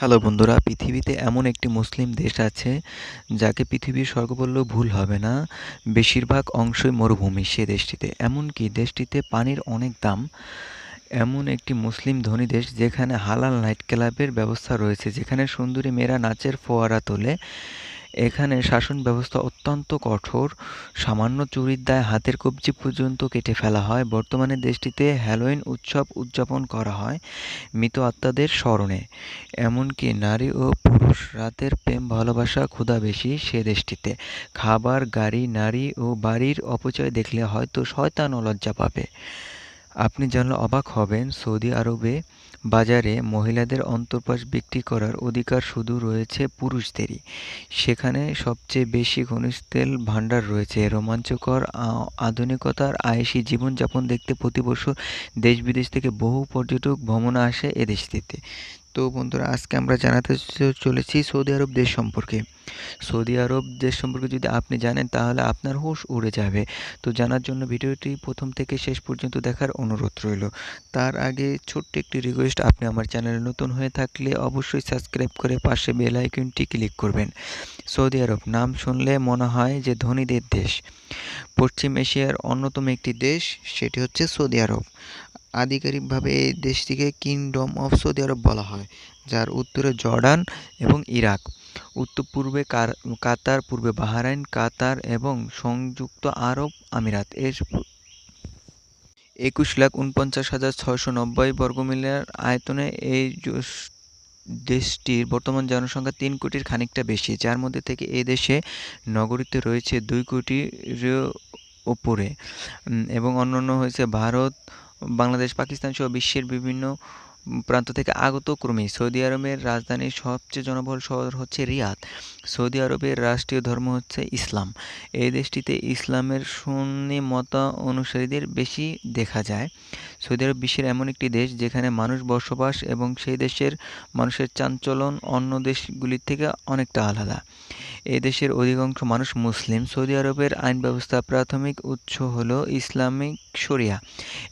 Hello বন্ধুরা, পৃথিবীতে এমন একটি মুসলিম দেশ আছে যাকে পৃথিবীর স্বর্গ ভুল হবে না। বেশিরভাগ অংশই মরুভূমি সে দেশটিতে। এমনকি দেশটিতে পানির অনেক দাম। এমন একটি মুসলিম ধনী দেশ যেখানে হালাল নাইট ক্লাবের ব্যবস্থা রয়েছে, যেখানে সুন্দরী মেয়েরা নাচের ফোয়ারা তোলে। এখানে শাসন ব্যবস্থা অত্যন্ত কঠোর। সামান্য চুরির দায় হাতের কবজি পর্যন্ত কেটে ফেলা হয়। বর্তমানে দেশটিতে হ্যালোইন উৎসব উদযাপন করা হয় মৃত আত্মাদের স্মরণে। এমনকি নারী ও পুরুষ রাতের প্রেম, ভালোবাসা, ক্ষুধা বেশি সে দেশটিতে। খাবার, গাড়ি, নারী ও বাড়ির অপচয় দেখলে হয়তো শয়তান লজ্জা পাবে। আপনি জানলে অবাক হবেন সৌদি আরবে বাজারে মহিলাদের অন্তর্পাস বিক্রি করার অধিকার শুধু রয়েছে পুরুষদেরই। সেখানে সবচেয়ে বেশি খনিজ তেল ভাণ্ডার রয়েছে। রোমাঞ্চকর আধুনিকতার আয়েসি জীবনযাপন দেখতে প্রতিবছর দেশ বিদেশ থেকে বহু পর্যটক ভ্রমণ আসে এদেশটিতে দেশটিতে। তো বন্ধুরা, আজকে আমরা জানাতে চলেছি সৌদি আরব দেশ সম্পর্কে। সৌদি আরব দেশ সম্পর্কে যদি আপনি জানেন, তাহলে আপনার হুশ উড়ে যাবে। তো জানার জন্য ভিডিওটি প্রথম থেকে শেষ পর্যন্ত দেখার অনুরোধ রইল। তার আগে ছোট্ট একটি রিকোয়েস্ট আপনি আমার চ্যানেলে নতুন হয়ে থাকলে অবশ্যই সাবস্ক্রাইব করে পাশে বেল আইকনটি ক্লিক করবেন। সৌদি আরব, নাম শুনলে মনে হয় যে ধনীদের দেশ। পশ্চিম এশিয়ার অন্যতম একটি দেশ, সেটি হচ্ছে সৌদি আরব। আধিকারিকভাবে এই দেশটিকে কিংডম অফ সৌদি আরব বলা হয়, যার উত্তরে জর্ডান এবং ইরাক। উত্তর পূর্বে কাতার, পূর্বে বাহারাইন, কাতার এবং সংযুক্ত আরব আমিরাত। এর একুশ লাখ উনপঞ্চাশ হাজার ছয়শো নব্বই বর্গমিলের আয়তনে এই দেশটির বর্তমান জনসংখ্যা তিন কোটির খানিকটা বেশি, যার মধ্যে থেকে এ দেশে নগরীতে রয়েছে দুই কোটির ওপরে। এবং অন্যান্য হয়েছে ভারত বাংলাদেশ পাকিস্তান সহ বিশ্বের বিভিন্ন প্রান্ত থেকে আগত কর্মী সৌদি আরবের রাজধানীর সবচেয়ে জনবহুল শহর হচ্ছে রিয়াদ। সৌদি আরবের রাষ্ট্রীয় ধর্ম হচ্ছে ইসলাম। এই দেশটিতে ইসলামের সুন্নি মত অনুসারীদের বেশি দেখা যায়। সৌদি আরব বিশ্বের এমন একটি দেশ যেখানে মানুষ বসবাস এবং সেই দেশের মানুষের চাঞ্চলন অন্য দেশগুলির থেকে অনেকটা আলাদা। এই দেশের অধিকাংশ মানুষ মুসলিম। সৌদি আরবের আইন ব্যবস্থা প্রাথমিক উৎস হল ইসলামিক শরিয়া।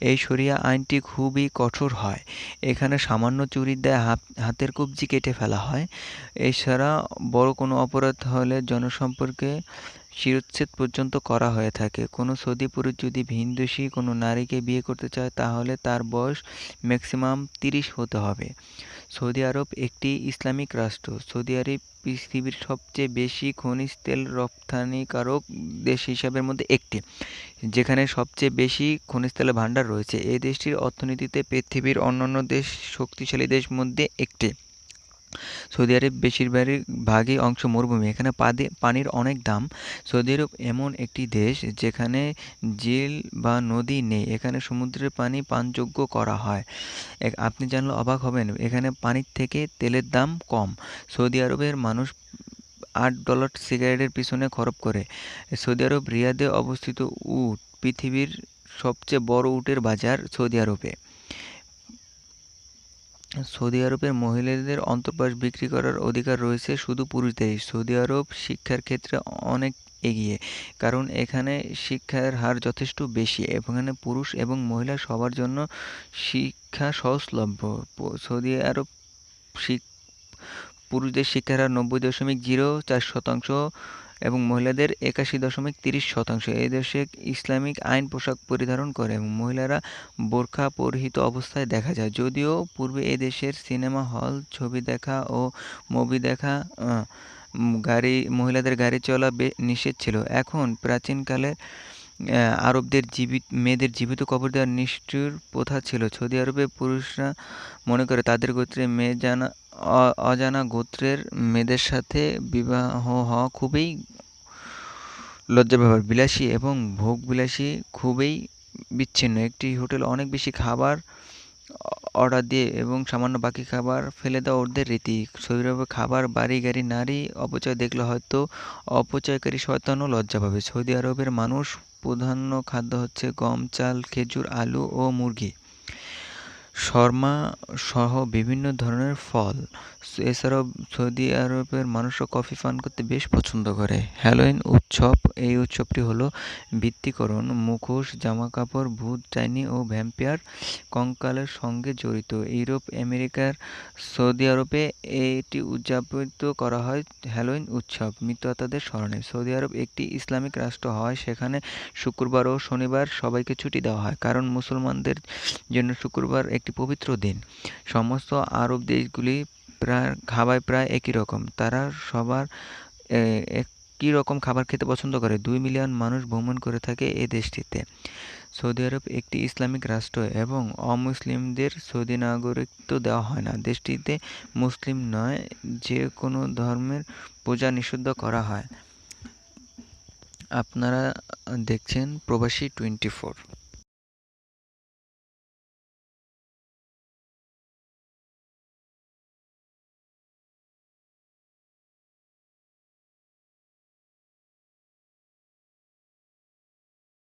এই শরিয়া আইনটি খুবই কঠোর হয়। এখানে সামান্য চুরির দেয় হাতের কবজি কেটে ফেলা হয়। এছাড়া বড় কোনো অপরাধ হলে জনসম্পর্কে শিরোচ্ছেদ পর্যন্ত করা হয়ে থাকে। কোনো সৌদি পুরুষ যদি ভিনদোষী কোনো নারীকে বিয়ে করতে চায়, তাহলে তার বয়স ম্যাক্সিমাম তিরিশ হতে হবে। সৌদি আরব একটি ইসলামিক রাষ্ট্র। সৌদি আরব পৃথিবীর সবচেয়ে বেশি খনিজ তেল রপ্তানিকারক দেশ হিসাবের মধ্যে একটি, যেখানে সবচেয়ে বেশি খনিজ তেলের ভাণ্ডার রয়েছে। এই দেশটির অর্থনীতিতে পৃথিবীর অন্যান্য দেশ শক্তিশালী দেশ মধ্যে একটি। সৌদি আরব বেশিরভাগই ভাগই অংশ মরুভূমি। এখানে পানির অনেক দাম। সৌদি আরব এমন একটি দেশ যেখানে জেল বা নদী নেই। এখানে সমুদ্রের পানি পানযোগ্য করা হয়। আপনি জানলে অবাক হবেন, এখানে পানির থেকে তেলের দাম কম। সৌদি আরবের মানুষ আট ডলার সিগারেটের পিছনে খরচ করে। সৌদি আরব রিয়াদে অবস্থিত উট পৃথিবীর সবচেয়ে বড় উটের বাজার সৌদি আরবে। সৌদি আরবের মহিলাদের অন্তর্বাস বিক্রি করার অধিকার রয়েছে শুধু পুরুষদেরই সৌদি আরব শিক্ষার ক্ষেত্রে অনেক এগিয়ে, কারণ এখানে শিক্ষার হার যথেষ্ট বেশি এখানে পুরুষ এবং মহিলা সবার জন্য শিক্ষা সহজলভ্য। সৌদি আরব পুরুষদের শিক্ষার হার নব্বই দশমিক জিরো চার শতাংশ এবং মহিলাদের একাশি দশমিক তিরিশ শতাংশ। এই দেশে ইসলামিক আইন পোশাক পরিধারণ করে এবং মহিলারা বোরখা পরিহিত অবস্থায় দেখা যায়। যদিও পূর্বে এ দেশের সিনেমা হল, ছবি দেখা ও মুভি দেখা গাড়ি, মহিলাদের গাড়ি চলা নিষেধ ছিল। এখন প্রাচীনকালে আরবদের জীবিত, মেয়েদের জীবিত কবর দেওয়ার নিষ্ঠুর প্রথা ছিল। সৌদি আরবে পুরুষরা মনে করে তাদের গোত্রে মেয়ে জানা অজানা গোত্রের মেয়েদের সাথে বিবাহ হওয়া খুবই লজ্জা ব্যাপার, বিলাসী এবং ভোগ বিলাসী খুবই বিচ্ছিন্ন। একটি হোটেল অনেক বেশি খাবার অর্ডার দিয়ে এবং সামান্য বাকি খাবার ফেলে দেওয়া ওদের রীতি। সৌদি খাবার, বাড়ি, গাড়ি, নারী অপচয় দেখলে হয়তো অপচয়কারী শয়তানও লজ্জা পাবে। সৌদি আরবের মানুষ প্রধান্য খাদ্য হচ্ছে গম, চাল, খেজুর, আলু ও মুরগি। শর্মা সহ বিভিন্ন ধরনের ফল। এছাড়াও সৌদি আরবের মানুষরা কফি পান করতে বেশ পছন্দ করে। হ্যালোইন উৎসব, এই উৎসবটি হলো বৃত্তিকরণ মুখোশ, জামাকাপড় ভূত ডাইনি ও ভ্যাম্পায়ার কঙ্কালের সঙ্গে জড়িত। ইউরোপ, আমেরিকার সৌদি আরবে এটি উদযাপিত করা হয় হ্যালোইন উৎসব। মৃত আত্মাদের স্মরণে সৌদি আরব একটি ইসলামিক রাষ্ট্র হওয়ায় সেখানে শুক্রবার ও শনিবার সবাইকে ছুটি দেওয়া হয়। কারণ মুসলমানদের জন্য শুক্রবার একটি পবিত্র দিন। সমস্ত আরব দেশগুলি প্রায়, খাবার প্রায় একই রকম। তারা সবার একই রকম খাবার খেতে পছন্দ করে। দুই মিলিয়ন মানুষ ভ্রমণ করে থাকে এই দেশটিতে। সৌদি আরব একটি ইসলামিক রাষ্ট্র এবং অমুসলিমদের সৌদি নাগরিকত্ব দেওয়া হয় না। দেশটিতে মুসলিম নয়, যে কোনো ধর্মের পূজা নিষিদ্ধ করা হয়। আপনারা দেখছেন প্রবাসী টোয়েন্টি ফোর।